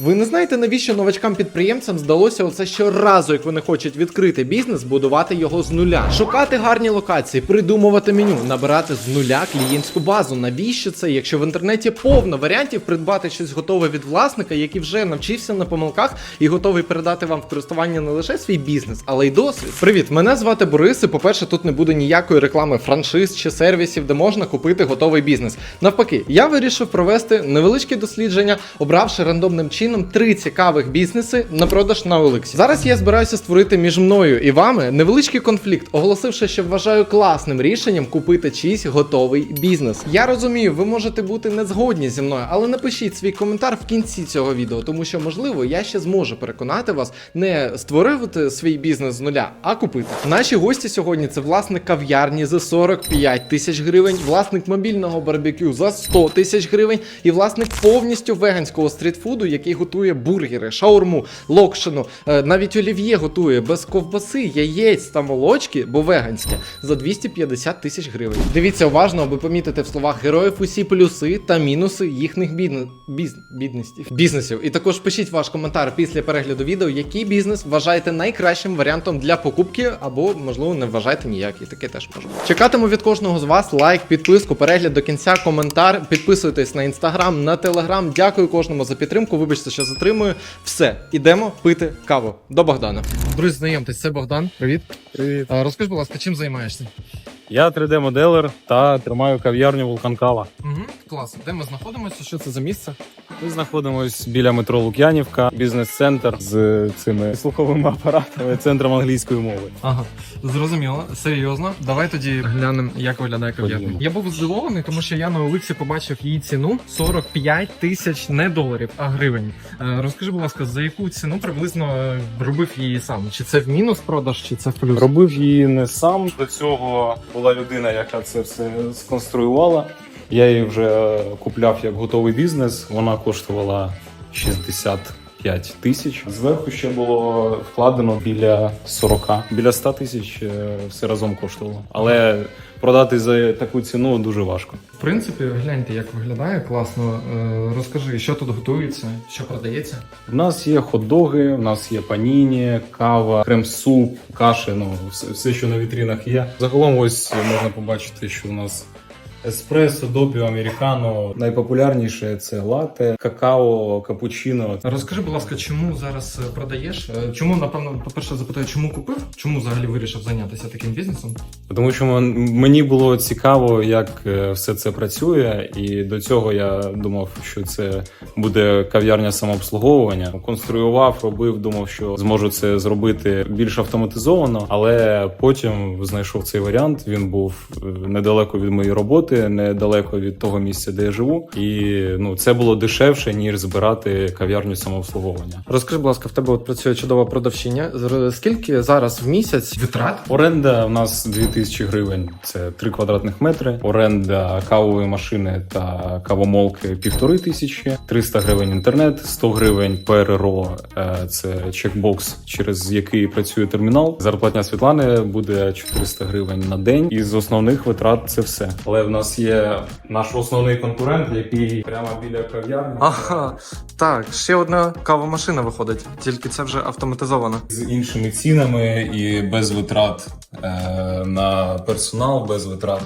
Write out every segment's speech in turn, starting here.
Ви не знаєте, навіщо новачкам-підприємцям здалося оце щоразу, як вони хочуть відкрити бізнес, будувати його з нуля, шукати гарні локації, придумувати меню, набирати з нуля клієнтську базу. Навіщо це, якщо в інтернеті повно варіантів придбати щось готове від власника, який вже навчився на помилках і готовий передати вам в користування не лише свій бізнес, але й досвід. Привіт, мене звати Борис. І по-перше, тут не буде ніякої реклами франшиз чи сервісів, де можна купити готовий бізнес. Навпаки, я вирішив провести невеличке дослідження, обравши рандомним чином три цікавих бізнеси на продаж на Олексі. Зараз я збираюся створити між мною і вами невеличкий конфлікт, оголосивши, що вважаю класним рішенням купити чийсь готовий бізнес. Я розумію, ви можете бути не згодні зі мною, але напишіть свій коментар в кінці цього відео, тому що можливо я ще зможу переконати вас не створити свій бізнес з нуля, а купити. Наші гості сьогодні це власник кав'ярні за 45 тисяч гривень, власник мобільного барбекю за 100 тисяч гривень і власник повністю веганського стрітфуду, який готує бургери, шаурму, локшину, е, навіть олів'є готує без ковбаси, яєць та молочки, бо веганське, за 250 тисяч гривень. Дивіться уважно, аби помітити в словах героїв усі плюси та мінуси їхніх бідне... біз... бізнесів. І також пишіть ваш коментар після перегляду відео, який бізнес вважаєте найкращим варіантом для покупки, або можливо не вважаєте ніякий. Таке теж може. Чекатиму від кожного з вас лайк, підписку, перегляд до кінця, коментар. Підписуйтесь на інстаграм, на телеграм. Дякую кожному за підтримку. Вибачте, що затримую. Все, ідемо пити каву. До Богдана. Друзі, знайомтесь, це Богдан. Привіт. Привіт. Розкажи, будь ласка, чим займаєшся? Я 3D-моделер та тримаю кав'ярню Вулкан Кава. Угу, клас. Де ми знаходимося? Що це за місце? Ми знаходимося біля метро Лук'янівка, бізнес-центр з цими слуховими апаратами, центром англійської мови. Ага, зрозуміло, серйозно. Давай тоді глянемо, як виглядає кав'ярня. Я був здивований, тому що я на Оликсі побачив її ціну 45 тисяч не доларів, а гривень. Е, розкажи, будь ласка, за яку ціну приблизно е, робив її сам? Чи це в мінус продаж, чи це в плюс? Робив її не сам. До цього була людина, яка це все сконструювала. Я її вже купляв як готовий бізнес. Вона коштувала 65 тисяч. Зверху ще було вкладено біля 40. Біля 100 тисяч е, все разом коштувало. Але продати за таку ціну дуже важко. В принципі, гляньте, як виглядає класно. Е, розкажи, що тут готується, що продається. У нас є хот-доги, у нас є паніні, кава, крем-суп, каші, ну все, все, що на вітрінах є. Загалом ось можна побачити, що у нас еспресо, допіо, американо. Найпопулярніше це лате, какао, капучино. Розкажи, будь ласка, чому зараз е, продаєш? Е, Чому, напевно, по-перше, запитаю, чому купив? Чому взагалі вирішив зайнятися таким бізнесом? Тому що мені було цікаво, як е, все це працює, і до цього я думав, що це буде кав'ярня самообслуговування. Конструював, робив, думав, що зможу це зробити більш автоматизовано, але потім знайшов цей варіант. Він був недалеко від моєї роботи, недалеко від того місця, де я живу, і ну це було дешевше ніж збирати кав'ярню самообслуговування. Розкажи, будь ласка, в тебе от працює чудова продавчиня. Скільки зараз в місяць витрат? Оренда в нас 2000 гривень, це 3 квадратних метри. Оренда кавової машини та кавомолки півтори тисячі, 300 гривень інтернет, 100 гривень ПРРО, е, це чекбокс, через який працює термінал. Зарплатня Світлани буде 400 гривень на день. Із основних витрат це все. Але в нас є наш основний конкурент, який прямо біля кав'ярні. Ага, так, ще одна кавомашина виходить, тільки це вже автоматизовано. з іншими цінами і без витрат е, на персонал, без витрат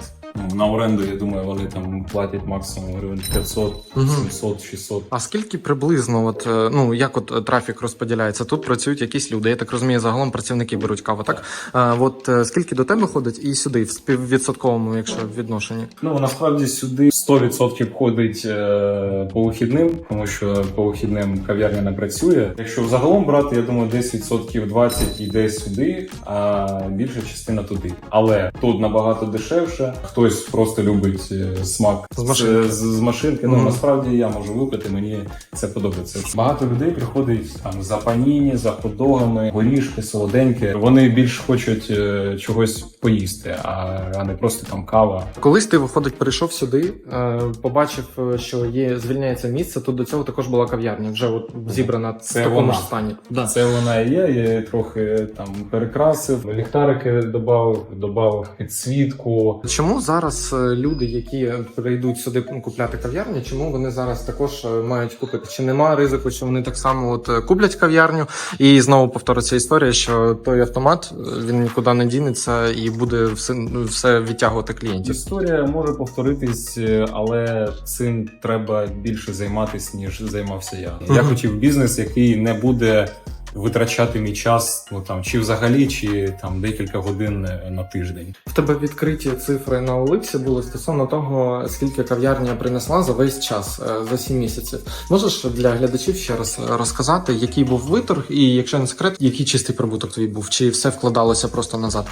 на оренду. Я думаю, вони там платять максимум гривень 500, Мгм. 700, 600. А скільки приблизно, от е, ну як от е, трафік розподіляється? Тут працюють якісь люди. Я так розумію, загалом працівники беруть каву. Так а, от е, скільки до тебе ходить і сюди, в співвідсотковому, якщо в відношенні? Ну насправді сюди 100% ходить е, по вихідним, тому що по вихідним кав'ярня не працює. Якщо загалом брати, я думаю, десь відсотків 20 йде сюди, а більша частина туди. Але тут набагато дешевше. Хтось просто любить е, смак З машинки. з, з машинки. Ну насправді я можу випити, мені це подобається. Багато людей приходить там за паніні, за хот-догами, горішки, солоденькі. Вони більш хочуть е, чогось поїсти, а, не просто там кава. Колись ти виходить, прийшов сюди, е, побачив, що є звільняється місце. Тут до цього також була кав'ярня, вже от зібрана Це в такому вона. ж стані. Да. Це вона і є. Я трохи там перекрасив, ліхтарики додав, додав підсвітку. Чому зараз е, люди, які прийдуть сюди купляти кав'ярню, чому вони зараз також е, мають купити? Чи немає ризику, що вони так само от е, куплять кав'ярню і знову повториться історія, що той автомат він нікуди не дінеться і буде все, ну, все відтягувати клієнтів. Історія може повторитись, але цим треба більше займатися, ніж займався я. Я хотів бізнес, який не буде витрачати мій час, ну там чи взагалі, чи там декілька годин е, на тиждень. В тебе відкриті цифри на Оликсі були стосовно того, скільки кав'ярня принесла за весь час е, за 7 місяців. Можеш для глядачів ще раз розказати, який був виторг, і якщо не секрет, який чистий прибуток твій був? Чи все вкладалося просто назад?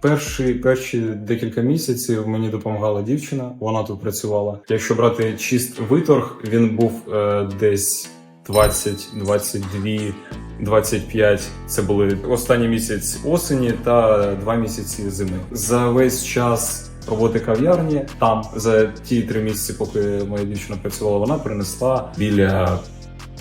Перші, перші декілька місяців мені допомагала дівчина, вона тут працювала. Якщо брати чист виторг, він був е, десь 20, 22, 25. Це були останній місяць осені та два місяці зими. За весь час роботи кав'ярні там за ті три місяці, поки моя дівчина працювала, вона принесла біля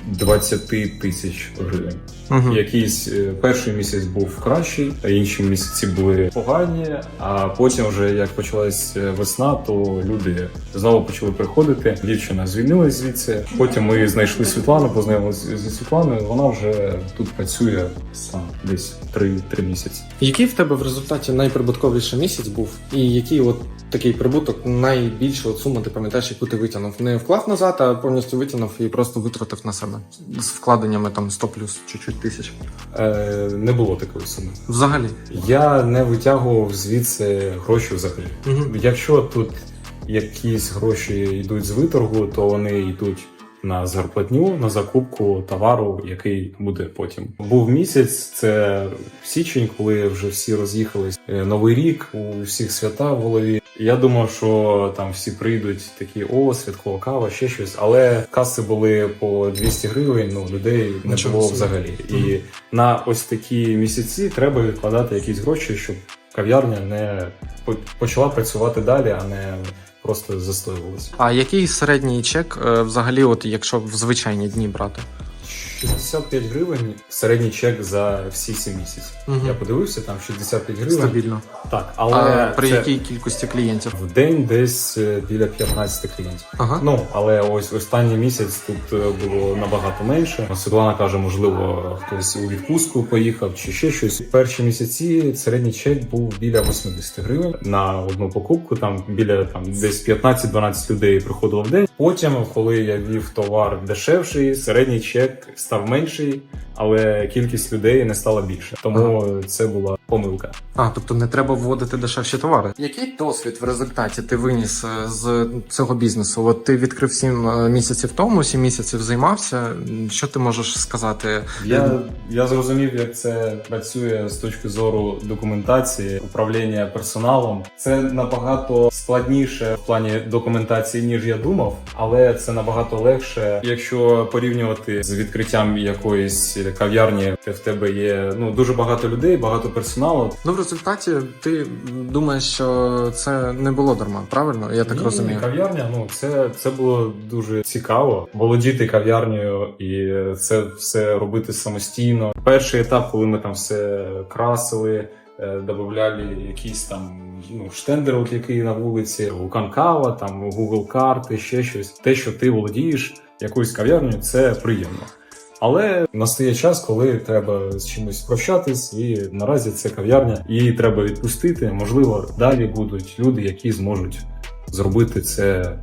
20 тисяч гривень. Угу. Якийсь е, перший місяць був кращий, а інші місяці були погані. А потім, вже як почалась е, весна, то люди знову почали приходити. Дівчина звільнилась звідси. Потім ми знайшли Світлану, познайомилися зі Світланою. Вона вже тут працює сам десь 3, 3 місяці. Який в тебе в результаті найприбутковіший місяць був, і який от такий прибуток найбільша от сума, ти пам'ятаєш, яку ти витягнув? Не вклав назад, а повністю витягнув і просто витратив на себе з вкладеннями там 100 плюс чуть-чуть тисяч. Е, не було такої суми. Взагалі. Я не витягував звідси гроші взагалі. Угу. Якщо тут якісь гроші йдуть з виторгу, то вони йдуть на зарплатню, на закупку товару, який буде потім. Був місяць, це січень, коли вже всі роз'їхались. Е, Новий рік, у всіх свята в голові. Я думав, що там всі прийдуть такі о, святкова кава, ще щось. Але каси були по 200 гривень. Ну людей не Нічого було взагалі. І на ось такі місяці треба відкладати якісь гроші, щоб кав'ярня не по- почала працювати далі, а не просто застоювалися. А який середній чек е, взагалі, от якщо в звичайні дні брати? 65 гривень середній чек за всі 7 місяців. Мгм. Я подивився, там 65 гривень. Стабільно. Так, але а при це якій кількості клієнтів? в день десь е, біля 15 клієнтів. Ага. Ну, але ось останній місяць тут е, було набагато менше. Світлана каже, можливо, хтось у відпустку поїхав чи ще щось. Перші місяці середній чек був біля 80 гривень на одну покупку. Там біля там десь 15-12 людей приходило в день. Потім, коли я вів товар дешевший, середній чек став менший, але кількість людей не стала більше. Тому це була помилка. А, тобто не треба вводити дешевші товари. Який досвід в результаті ти виніс е, з цього бізнесу? От ти відкрив 7 місяців тому, 7 місяців займався. Що ти можеш сказати? Я, я зрозумів, як це працює з точки зору документації, управління персоналом. Це набагато складніше в плані документації, ніж я думав, але це набагато легше, якщо порівнювати з відкриттям якоїсь кав'ярні, де в тебе є ну дуже багато людей, багато персоналу. Ну, в результаті ти думаєш, що це не було дарма, правильно? Я так Ні, розумію. Кав'ярня, ну це, це було дуже цікаво. Володіти кав'ярнею і це все робити самостійно. Перший етап, коли ми там все красили. Е, Добавляли якісь там ну штендер, от який на вулиці, Лукан Кава, там Google карти, ще щось. Те, що ти володієш якоюсь кав'ярнею, це приємно. Але настає час, коли треба з чимось прощатись, і наразі це кав'ярня, її треба відпустити. Можливо, далі будуть люди, які зможуть зробити це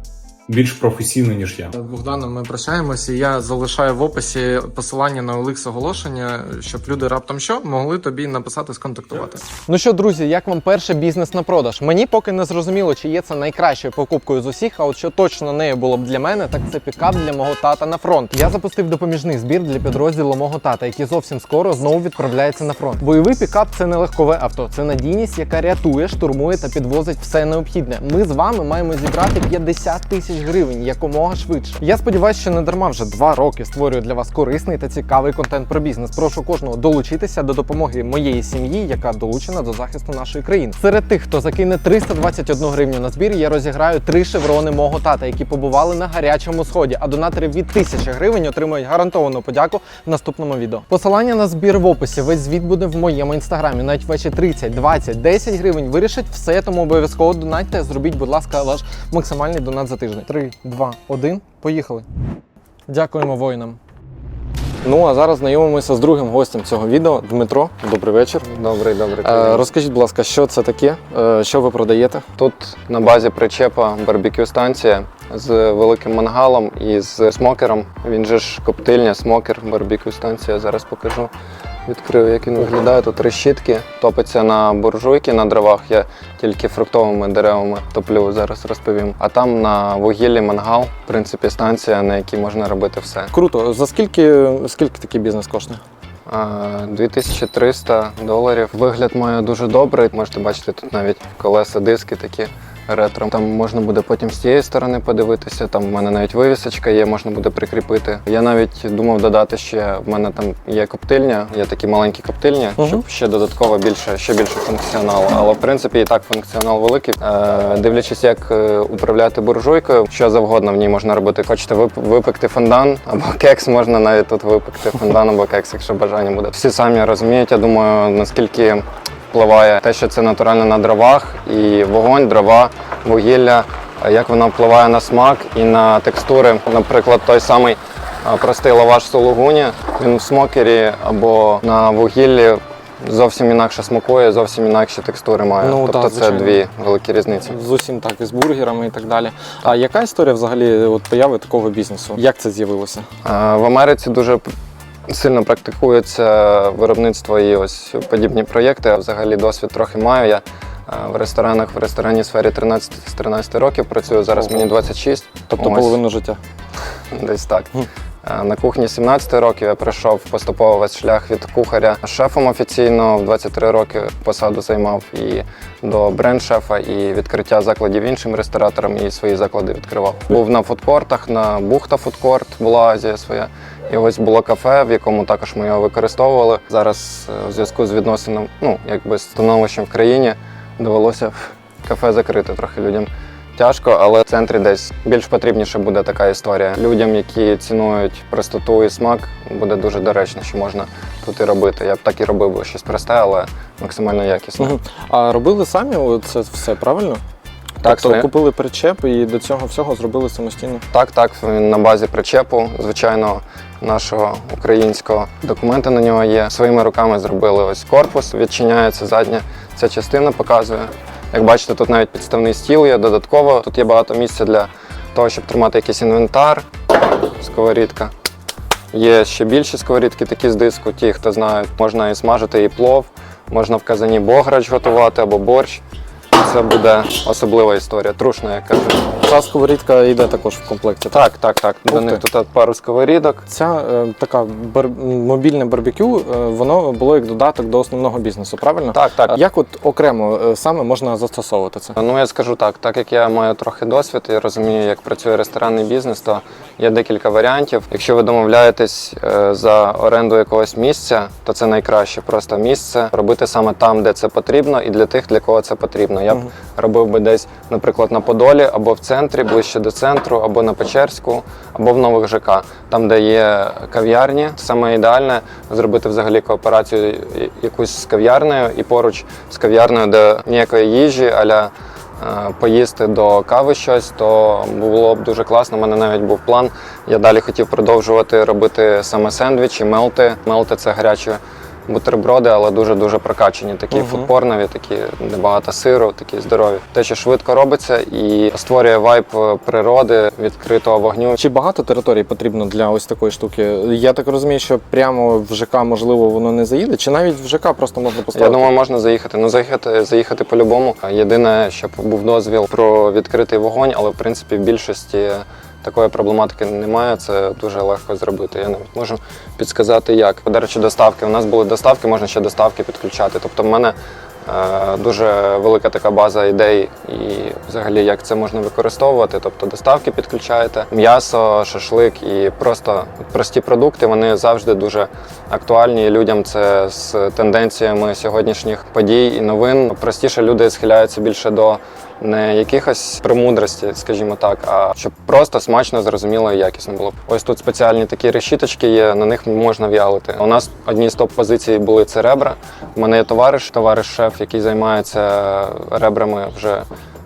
більш професійно, ніж я. Богданом, ми прощаємося. Я залишаю в описі посилання на OLX оголошення, щоб люди раптом що могли тобі написати, сконтактувати. Ну що, друзі, як вам перший бізнес на продаж? Мені поки не зрозуміло, чи є це найкращою покупкою з усіх, а от що точно нею було б для мене, так це пікап для мого тата на фронт. Я запустив допоміжний збір для підрозділу мого тата, який зовсім скоро знову відправляється на фронт. Бойовий пікап це не легкове авто, це надійність, яка рятує, штурмує та підвозить все необхідне. Ми з вами маємо зібрати 50 тисяч тисяч гривень якомога швидше. Я сподіваюся, що не дарма вже два роки створюю для вас корисний та цікавий контент про бізнес. Прошу кожного долучитися до допомоги моєї сім'ї, яка долучена до захисту нашої країни. Серед тих, хто закине 321 гривню на збір, я розіграю три шеврони мого тата, які побували на гарячому сході. А донатори від 1000 гривень отримують гарантовану подяку в наступному відео. Посилання на збір в описі. Весь звіт буде в моєму інстаграмі. Навіть ваші 30, 20, 10 гривень вирішать все, тому обов'язково донатьте. Зробіть, будь ласка, ваш максимальний донат за тиждень. 3, 2, 1. Поїхали. Дякуємо воїнам. Ну а зараз знайомимося з другим гостем цього відео. Дмитро, добрий вечір. Добрий, добрий. Е, розкажіть, будь ласка, що це таке? Е, що ви продаєте? Тут на базі причепа барбекю станція з великим мангалом і з смокером. Він же ж коптильня, смокер, барбекю станція. Зараз покажу. Відкрию, як він виглядає. Тут решітки, топиться на буржуйки на дровах. Я тільки фруктовими деревами топлю, зараз розповім. А там на вугіллі мангал, в принципі, станція, на якій можна робити все. Круто. За скільки, скільки такий бізнес коштує? А, 2300 доларів. Вигляд має дуже добрий. Можете бачити тут навіть колеса, диски такі ретро. Там можна буде потім з цієї сторони подивитися. Там в мене навіть вивісочка є, можна буде прикріпити. Я навіть думав додати ще. В мене там є коптильня, є такі маленькі коптильні, Мгм. щоб ще додатково більше, ще більше функціоналу. Але в принципі і так функціонал великий. Е, дивлячись, як е, управляти буржуйкою, що завгодно в ній можна робити. Хочете вип- випекти фондан або кекс, можна навіть тут випекти фондан або кекс, якщо бажання буде. Всі самі розуміють, я думаю, наскільки впливає те, що це натурально на дровах, і вогонь, дрова, вугілля, е, як воно впливає на смак і на текстури. Наприклад, той самий е, простий лаваш сулугуні, він в смокері або на вугіллі зовсім інакше смакує, зовсім інакші текстури має. Ну, тобто так, це дві великі різниці. З усім так, і з бургерами і так далі. А яка історія взагалі от, появи такого бізнесу? Як це з'явилося? Е, В Америці дуже сильно практикується виробництво і ось подібні проєкти. Я взагалі досвід трохи маю. Я е, в ресторанах, в ресторанній сфері 13 з 13 років працюю. Зараз Ого. мені 26. Тобто Ось, половину життя. десь так. Е, На кухні 17 років я пройшов поступово весь шлях від кухаря шефом офіційно в 23 роки посаду займав і до бренд-шефа, і відкриття закладів іншим рестораторам, і свої заклади відкривав. Був на фудкортах, на бухта фудкорт була Азія своя. І ось було кафе, в якому також ми його використовували. Зараз е, у зв'язку з відносинами, ну якби становищем в країні, довелося кафе закрити трохи людям. Тяжко, але в центрі десь більш потрібніше буде така історія. Людям, які цінують простоту і смак, буде дуже доречно, що можна тут і робити. Я б так і робив би щось просте, але максимально якісне. Мгм. А робили самі це все правильно? Так, тобто купили причеп і до цього всього зробили самостійно. Так, так, на базі причепу, звичайно, нашого українського. Документи на нього є. Своїми руками зробили ось корпус, відчиняється задня. Ця частина показує. Як бачите, тут навіть підставний стіл є додатково. Тут є багато місця для того, щоб тримати якийсь інвентар, сковорідка. Є ще більші сковорідки, такі з диску. Ті, хто знають, можна і смажити і плов, можна в казані бограч готувати або борщ. Це буде особлива історія, трушна, як кажуть. Ця сковорідка йде також в комплекті. Так, так, так. До них тут пару сковорідок. Ця е, така бар... мобільне барбекю, е, воно було як додаток до основного бізнесу, правильно? Так, так. Як от окремо е, саме можна застосовувати це? Ну я скажу так, так як я маю трохи досвід і розумію, як працює ресторанний бізнес, то є декілька варіантів. Якщо ви домовляєтесь е, за оренду якогось місця, то це найкраще просто місце робити саме там, де це потрібно, і для тих, для кого це потрібно. Я б робив би десь, наприклад, на Подолі або в центрі, ближче до центру, або на Печерську, або в нових ЖК, там, де є кав'ярні. Саме ідеальне зробити взагалі кооперацію якусь з кав'ярнею і поруч з кав'ярнею, де ніякої їжі, аля е, поїсти до кави щось, то було б дуже класно. У мене навіть був план. Я далі хотів продовжувати робити саме сендвічі, мелти. Мелти це гарячі бутерброди, але дуже-дуже прокачені. Такі Мгм. фудпорнові, такі де багато сиру, такі здорові. Те, що швидко робиться і створює вайб е, природи, відкритого вогню. Чи багато територій потрібно для ось такої штуки? Я так розумію, що прямо в ЖК можливо воно не заїде, чи навіть в ЖК просто можна Я думаю, можна заїхати. Ну заїхати, заїхати по-любому. Єдине, щоб був дозвіл про відкритий вогонь, але в принципі в більшості такої проблематики немає. Це дуже легко зробити. Я навіть можу підсказати, як. До речі, доставки. У нас були доставки, можна ще доставки підключати. Тобто, в мене Е, Дуже велика така база ідей і взагалі як це можна використовувати. Тобто доставки підключаєте, м'ясо, шашлик і просто прості продукти вони завжди дуже актуальні. Людям це з тенденціями сьогоднішніх подій і новин. Простіше люди схиляються більше до не якихось премудрості, скажімо так, а щоб просто смачно, зрозуміло і якісно було. Ось тут спеціальні такі решіточки є, на них можна в'ялити. У нас одні з топ-позицій були це ребра. У мене є товариш, товариш шеф, який займається ребрами вже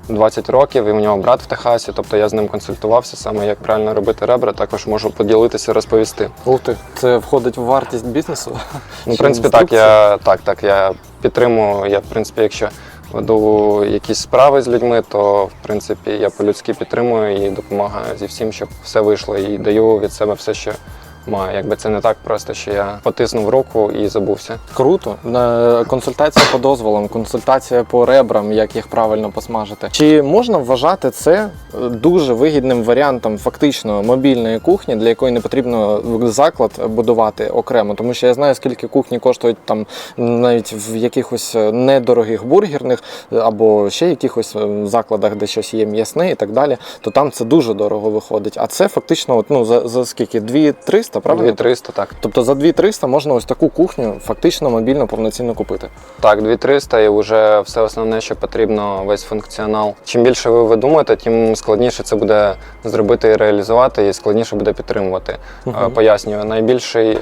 20 років, і в нього брат в Техасі. Тобто я з ним консультувався саме, як правильно робити ребра. Також можу поділитися, розповісти. Ух ти, це входить в вартість бізнесу? Ну, в принципі, так, я так, так, я підтримую. Я, в принципі, якщо веду якісь справи з людьми, то в принципі я по-людськи підтримую і допомагаю зі всім, щоб все вийшло, і даю від себе все, що маю. Якби це не так просто, що я потиснув руку і забувся. Круто. Консультація по дозволам, консультація по ребрам, як їх правильно посмажити. Чи можна вважати це е, дуже вигідним варіантом фактично мобільної кухні, для якої не потрібно заклад будувати окремо? Тому що я знаю, скільки кухні коштують там навіть в якихось е, недорогих бургерних е, або ще якихось закладах, де щось є м'ясне і так далі, то там це дуже дорого виходить. А це фактично, от, ну за, за скільки? 2-300, правильно? 2300, так. Тобто за 2300 можна ось таку кухню фактично мобільно повноцінно купити. Так, 2300 і вже все основне, що потрібно, весь функціонал. Чим більше ви видумаєте, тим складніше це буде зробити і реалізувати, і складніше буде підтримувати. Е, Пояснюю, найбільший е,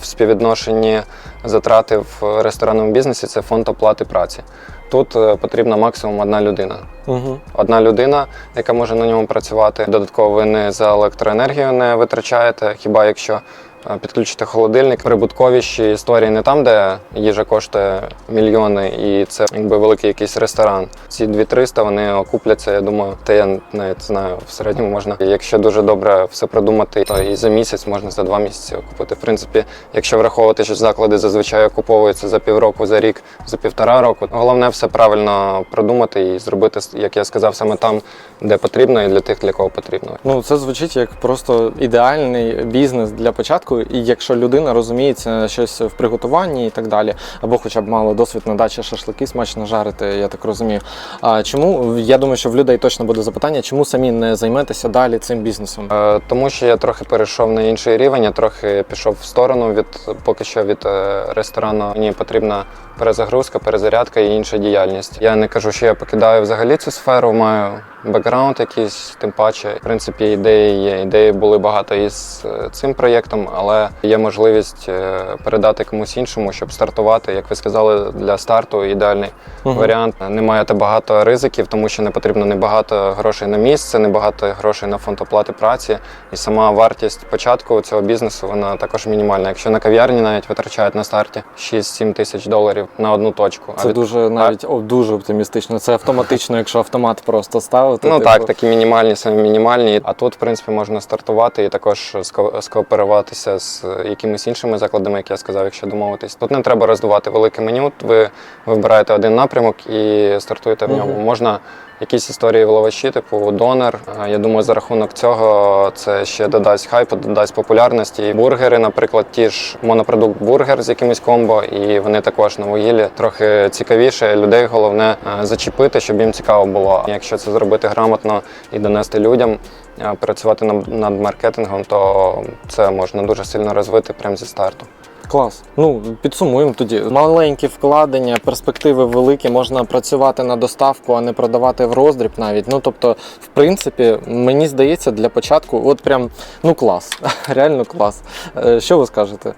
в співвідношенні затрати в ресторанному бізнесі це фонд оплати праці. Тут е, потрібна максимум одна людина. Угу. Одна людина, яка може на ньому працювати. Додатково ви не за електроенергію не витрачаєте, хіба якщо е, підключите холодильник, прибутковіші історії не там, де їжа коштує мільйони, і це якби великий якийсь ресторан. Ці 2300 вони окупляться. Я думаю, та я навіть знаю, в середньому можна, якщо дуже добре все продумати, то і за місяць можна за два місяці окупити. В принципі, якщо враховувати, що заклади зазвичай окуповуються за півроку, за рік, за півтора року. Головне все правильно продумати і зробити, як я сказав, саме там, де потрібно, і для тих, для кого потрібно. Ну це звучить як просто ідеальний бізнес для початку. І якщо людина розуміється щось в приготуванні і так далі, або хоча б мала досвід на дачі шашлики смачно жарити, я так розумію. А чому я думаю, що в людей точно буде запитання, чому самі не займетеся далі цим бізнесом? Е, Тому що я трохи перейшов на інший рівень, я трохи пішов в сторону від поки що від е, ресторану. Мені потрібна перезагрузка, перезарядка і інша діяльність. Я не кажу, що я покидаю взагалі цю сферу, маю бекграунд якийсь, тим паче. В принципі, ідеї є. Ідеї були багато із е, цим проєктом, але є можливість е, передати комусь іншому, щоб стартувати. Як ви сказали, для старту ідеальний Мгм. варіант. Не маєте багато ризиків, тому що не потрібно не багато грошей на місце, не багато грошей на фонд оплати праці. І сама вартість початку цього бізнесу вона також мінімальна. Якщо на кав'ярні навіть витрачають на старті 6-7 тисяч доларів на одну точку. А Це від- дуже навіть о, дуже оптимістично. Це автоматично, якщо автомат просто ставити. Ну типу. так, такі мінімальні, самі мінімальні. А тут, в принципі, можна стартувати і також скооперуватися з якимись іншими закладами, як я сказав, якщо домовитись. Тут не треба роздувати велике меню. Ви вибираєте один напрямок і стартуєте в ньому. Угу. Можна якісь історії в лаваші, типу донор. Я думаю, за рахунок цього це ще додасть хайпу, додасть популярності. І бургери, наприклад, ті ж монопродукт бургер з якимось комбо, і вони також на вугіллі трохи цікавіше. Людей головне е, зачепити, щоб їм цікаво було. Якщо це зробити грамотно і донести людям, е, працювати над маркетингом, то це можна дуже сильно розвити прямо зі старту. Клас. Ну підсумуємо тоді. Маленькі вкладення, перспективи великі, можна працювати на доставку, а не продавати в роздріб навіть. Ну тобто, в принципі, мені здається, для початку, от прям ну клас, реально клас. Е, Що ви скажете?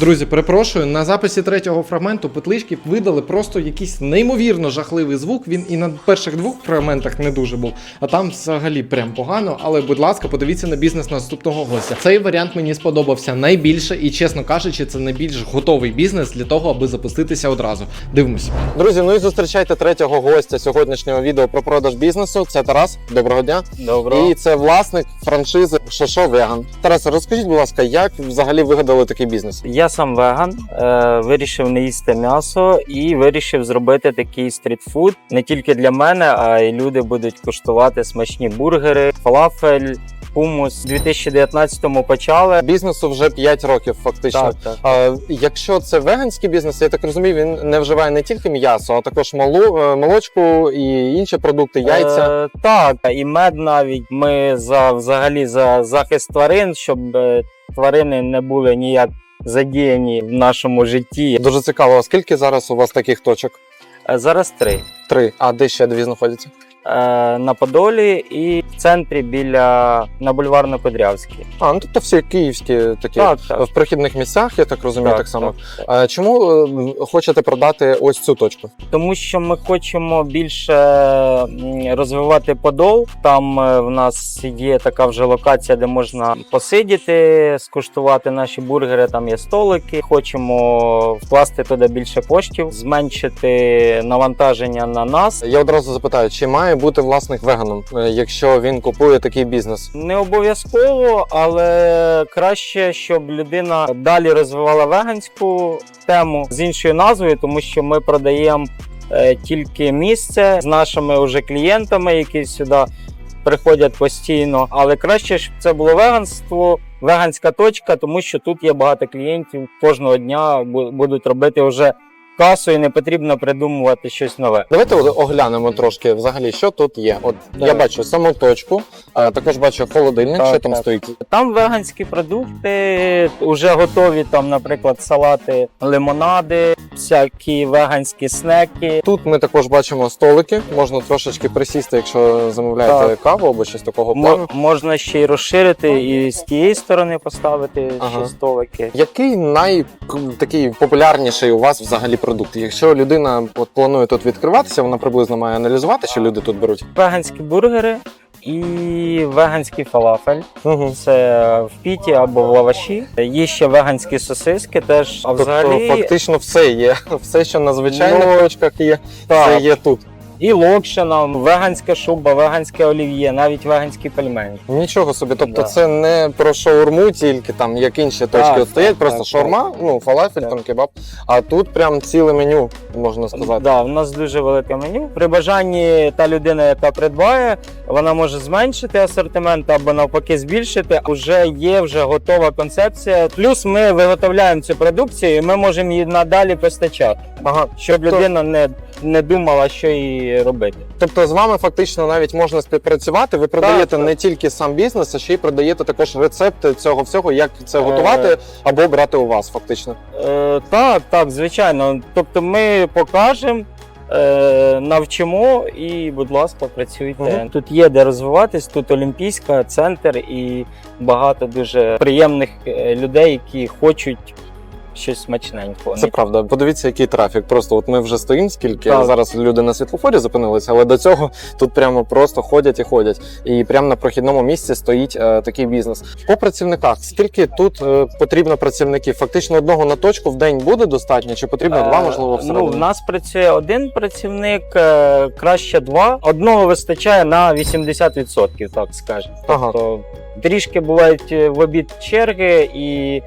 Друзі, перепрошую, на записі третього фрагменту петлички видали просто якийсь неймовірно жахливий звук. Він і на перших двох фрагментах не дуже був, а там взагалі прям погано. Але, будь ласка, подивіться на бізнес наступного гостя. Цей варіант мені сподобався найбільше, і чесно кажучи, це найбільш готовий бізнес для того, аби запуститися одразу. Дивимося. Друзі, ну і зустрічайте третього гостя сьогоднішнього відео про продаж бізнесу. Це Тарас. Доброго дня. Доброго. І це власник франшизи Шошо Веган. Тарас, розкажіть, будь ласка, як взагалі вигадали такий бізнес? Я сам веган, е, вирішив не їсти м'ясо і вирішив зробити такий стрітфуд не тільки для мене, а й люди будуть куштувати смачні бургери, фалафель, хумус. У 2019-му почали. Бізнесу вже 5 років, фактично. Так, так. А, якщо це веганський бізнес, я так розумію, він не вживає не тільки м'ясо, а також малу, е, молочку і інші продукти, яйця. Е, так, і мед навіть. Ми за взагалі за захист тварин, щоб е, тварини не були ніяк задіяні в нашому житті. Дуже цікаво, а скільки зараз у вас таких точок? Е, Зараз три. Три. А де ще дві знаходяться? Е, На Подолі і в центрі біля на бульварно-Кудрявській. А, ну тобто всі київські такі Так, так. в прохідних місцях, я так розумію, так, само. так. А чому е, хочете продати ось цю точку? Тому що ми хочемо більше розвивати подол. Там е, в нас є така вже локація, де можна посидіти, скуштувати наші бургери. Там є столики. Хочемо вкласти туди більше коштів, зменшити навантаження на нас. Я одразу запитаю, чи має бути власник веганом, е, якщо він купує такий бізнес? Не обов'язково, але краще, щоб людина далі розвивала веганську тему з іншою назвою, тому що ми продаємо е, тільки місце з нашими вже клієнтами, які сюди приходять постійно. Але краще, щоб це було веганство, веганська точка, тому що тут є багато клієнтів кожного дня будуть робити вже касу і не потрібно придумувати щось нове. Давайте оглянемо трошки взагалі, що тут є. От я Давай. бачу саму точку, а також бачу холодильник, Так, що там так. стоїть. Там веганські продукти, вже готові, там, наприклад, салати, лимонади, всякі веганські снеки. Тут ми також бачимо столики. Можна трошечки присісти, якщо замовляєте Так. каву або щось такого Мо- плану. можна ще й розширити і з тієї сторони поставити Ага. ще столики. Який най такий популярніший у вас взагалі продукт? Якщо людина от планує тут відкриватися, вона приблизно має аналізувати, що люди тут беруть. Веганські бургери і веганський фалафель. Угу. Це в піті або в лаваші. Є ще веганські сосиски теж. А Тобто взагалі фактично все є. Все, що на звичайних Ну, точках є, так. це є тут. І локшина, веганська шуба, веганське олів'є, навіть веганські пельмені. Нічого собі. Тобто Да. це не про шаурму тільки там, як інші точки от стоять, так, просто так, шаурма, ну фалафель, Так. там кебаб. А тут прям ціле меню, можна сказати. Да, у нас дуже велике меню. При бажанні та людина, яка придбає, вона може зменшити асортимент або навпаки збільшити. Уже є вже готова концепція. Плюс ми виготовляємо цю продукцію, і ми можемо її надалі постачати, Ага. щоб Тобто- людина не, не думала, що їй робити. Тобто з вами фактично навіть можна співпрацювати. Ви продаєте так. не тільки сам бізнес, а ще й продаєте також рецепти цього всього, як це Е. готувати або брати у вас, фактично. Е, так, так, звичайно. Тобто ми покажемо. е, Навчимо і, будь ласка, працюйте. Мгм. Тут є де розвиватись, тут Олімпійська, центр і багато дуже приємних людей, які хочуть щось смачненького. Це правда. Подивіться, який трафік. Просто от ми вже стоїмо, скільки Так. зараз люди на світлофорі зупинилися, але до цього тут прямо просто ходять і ходять. І прямо на прохідному місці стоїть е, такий бізнес. По працівниках, скільки тут е, потрібно працівників? Фактично одного на точку в день буде достатньо, чи потрібно два, Е, можливо, Ну, в нас працює один працівник, е, краще два. Одного вистачає на 80%, так скажемо. Ага. Тобто трішки бувають е, в обід черги і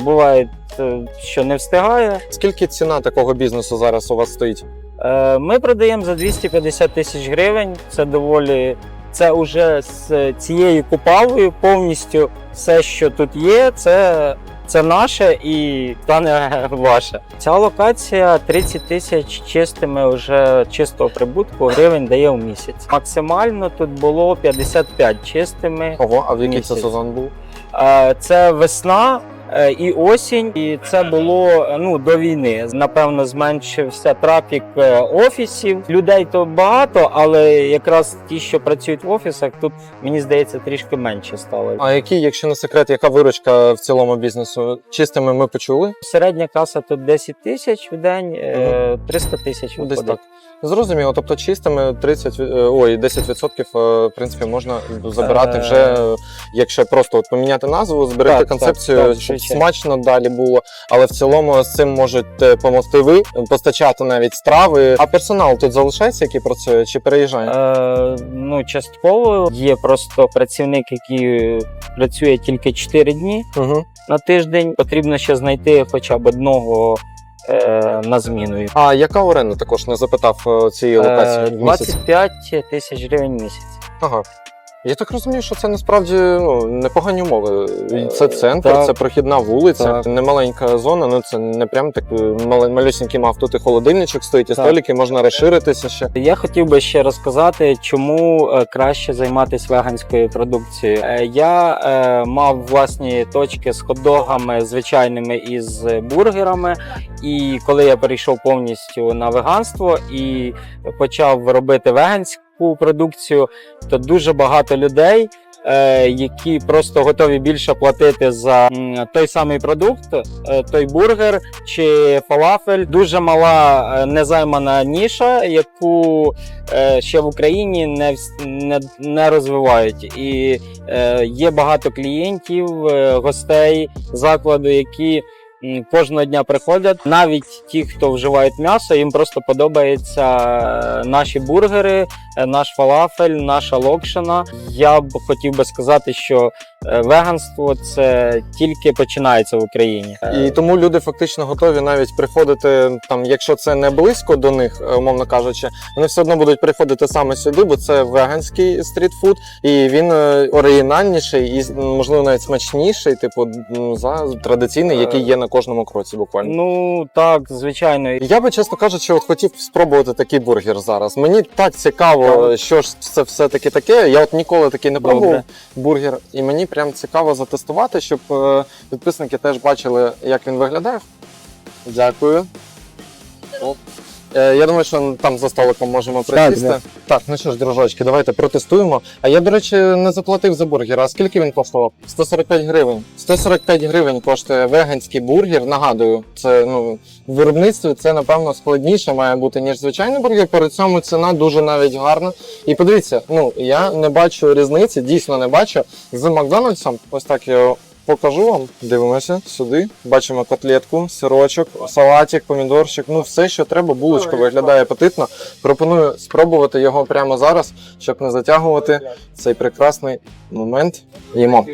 буває, е, що не встигає. Скільки ціна такого бізнесу зараз у вас стоїть? Е, Ми продаємо за 250 тисяч гривень. Це доволі. Це вже з цією купавою повністю все, що тут є, це, це наше і стане ваше. Ця локація 30 тисяч чистими вже чистого прибутку гривень дає в місяць. Максимально тут було 55 чистими. Ого, а в який це сезон був? Е, Це весна е, і осінь, і це було е, ну до війни. Напевно, зменшився трафік е, офісів. Людей то багато, але якраз ті, що працюють в офісах, тут мені здається трішки менше стало. А які, якщо не секрет, яка виручка в цілому бізнесу? Чистими ми почули. Середня каса тут 10 тисяч в день, е, 300 тисяч Ну, Десь так. Зрозуміло, тобто чистими 30, е, ой, 10% е, в принципі можна забирати Е. вже, е, якщо просто от поміняти назву, зберегти концепцію, так, так, щоб звичайно. смачно далі було. Але в цілому з цим можете допомогти ви, постачати навіть страви. А персонал тут залишається, який працює, чи переїжджає? Е, ну, частково є просто працівник, який працює тільки 4 дні. Угу. на тиждень. Потрібно ще знайти хоча б одного е, на зміну. А яка оренда також не запитав е, цієї Е, локації? 25 тисяч гривень в місяць. Ага. Я так розумію, що це насправді ну, непогані умови. І Це центр, так. це прохідна вулиця, Так. немаленька зона, ну це не прям так мал- малюсінький мав. Тут і холодильничок стоїть, і Так. столики, можна розширитися ще. Я хотів би ще розказати, чому е, краще займатися веганською продукцією. Е, Я е, мав власні точки з хот-догами звичайними і з бургерами. І коли я перейшов повністю на веганство і почав робити веганську продукцію, то дуже багато людей. е, Які просто готові більше платити за той самий продукт, е, той бургер чи фалафель. Дуже мала е, незаймана ніша, яку ще в Україні не, не, не розвивають. І є багато клієнтів, гостей закладу, які кожного дня приходять. Навіть ті, хто вживають м'ясо, їм просто подобаються е, наші бургери, е, наш фалафель, наша локшина. Я б хотів би сказати, що веганство це тільки починається в Україні. І тому люди фактично готові навіть приходити там, якщо це не близько до них, е, умовно кажучи, вони все одно будуть приходити саме сюди, бо це веганський стрітфуд, і він е, оригінальніший і можливо навіть смачніший, типу за традиційний, який є на кожному кроці, буквально. Ну так, звичайно. Я би, чесно кажучи, от хотів спробувати такий бургер зараз. Мені так цікаво, що ж це все таки таке. Я от ніколи такий не пробував бургер, і мені прям цікаво затестувати, щоб е, підписники теж бачили, як він виглядає. Дякую. Е, Я думаю, що там за столиком можемо присісти. Так, Так, ну що ж, дружочки, давайте протестуємо. А я, до речі, не заплатив за бургер. А скільки він коштував? 145 гривень. 145 гривень коштує веганський бургер. Нагадую, це ну в виробництві це напевно складніше має бути ніж звичайний бургер. При цьому ціна дуже навіть гарна. І подивіться, ну я не бачу різниці, дійсно не бачу з Макдональдсом. Ось так його покажу вам. Дивимося сюди. Бачимо котлетку, сирочок, салатик, помідорчик. Ну все, що треба. Булочка виглядає апетитно. Пропоную спробувати його прямо зараз, щоб не затягувати цей прекрасний момент. Їмо.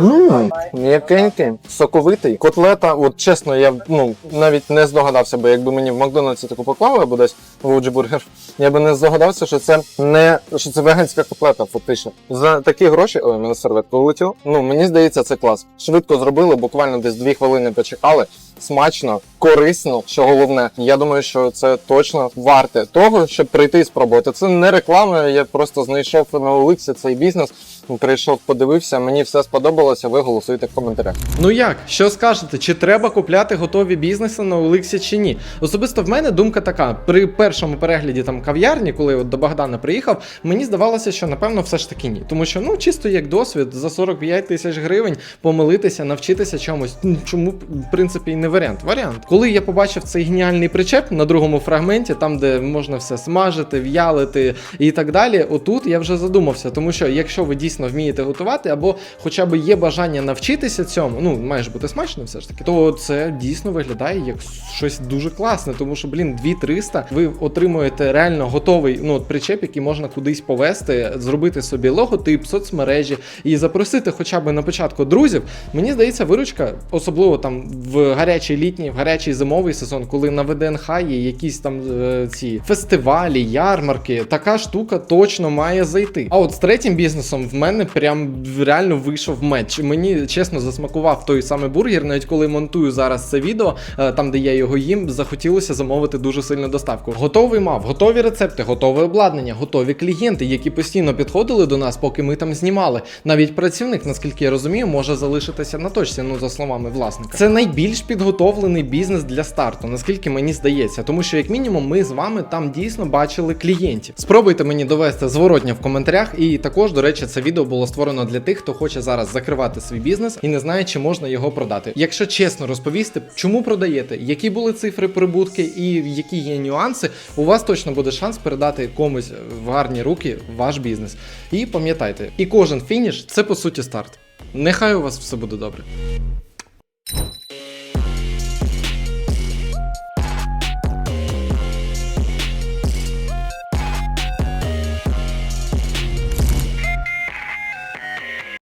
Мм, М'якенький, соковитий. Котлета, от чесно, я ну навіть не здогадався, бо якби мені в Макдональдсі таку поклали або десь в Бургер, я би не здогадався, що це не що це веганська котлета, фактично. За такі гроші, ой, мене серветка влетіла. Ну мені здається, це клас. Швидко зробили, буквально десь дві хвилини почекали. Смачно, корисно, що головне. Я думаю, що це точно варте того, щоб прийти і спробувати. Це не реклама. Я просто знайшов на Оликсі цей бізнес. Прийшов, подивився, мені все сподобалося. Ви голосуйте в коментарях. Ну як, що скажете, чи треба купляти готові бізнеси на Оликсі чи ні? Особисто в мене думка така: при першому перегляді там кав'ярні, коли от до Богдана приїхав, мені здавалося, що напевно все ж таки ні. Тому що ну чисто як досвід за 45 тисяч гривень помилитися, навчитися чомусь. Чому в принципі і не варіант? Варіант. Коли я побачив цей геніальний причеп на другому фрагменті, там де можна все смажити, в'ялити і так далі. Отут я вже задумався, тому що якщо ви дійсно вмієте готувати, або хоча б є бажання навчитися цьому, ну має ж бути смачно, все ж таки, то це дійсно виглядає як щось дуже класне, тому що, блін, 2300 ви отримуєте реально готовий ну, от причеп, який можна кудись повести, зробити собі логотип, соцмережі і запросити хоча б на початку друзів. Мені здається, виручка, особливо там в гарячий літній, в гарячий зимовий сезон, коли на ВДНХ є якісь там е, ці фестивалі, ярмарки, така штука точно має зайти. А от з третім бізнесом в мене прям реально вийшов меч. Мені чесно засмакував той самий бургер, навіть коли монтую зараз це відео, е, там де я його їм, захотілося замовити дуже сильну доставку. Готовий мав, готові рецепти, готове обладнання, готові клієнти, які постійно підходили до нас, поки ми там знімали. Навіть працівник, наскільки я розумію, може залишитися на точці, ну за словами власника. Це найбільш підготовлений бізнес для старту, наскільки мені здається, тому що як мінімум ми з вами там дійсно бачили клієнтів. Спробуйте мені довести зворотня в коментарях. І також, до речі, це відео було створено для тих, хто хоче зараз закривати свій бізнес і не знає, чи можна його продати. Якщо чесно розповісти, чому продаєте, які були цифри прибутки і які є нюанси, у вас точно буде шанс передати комусь в гарні руки ваш бізнес. І пам'ятайте, і кожен фініш це по суті старт. Нехай у вас все буде добре.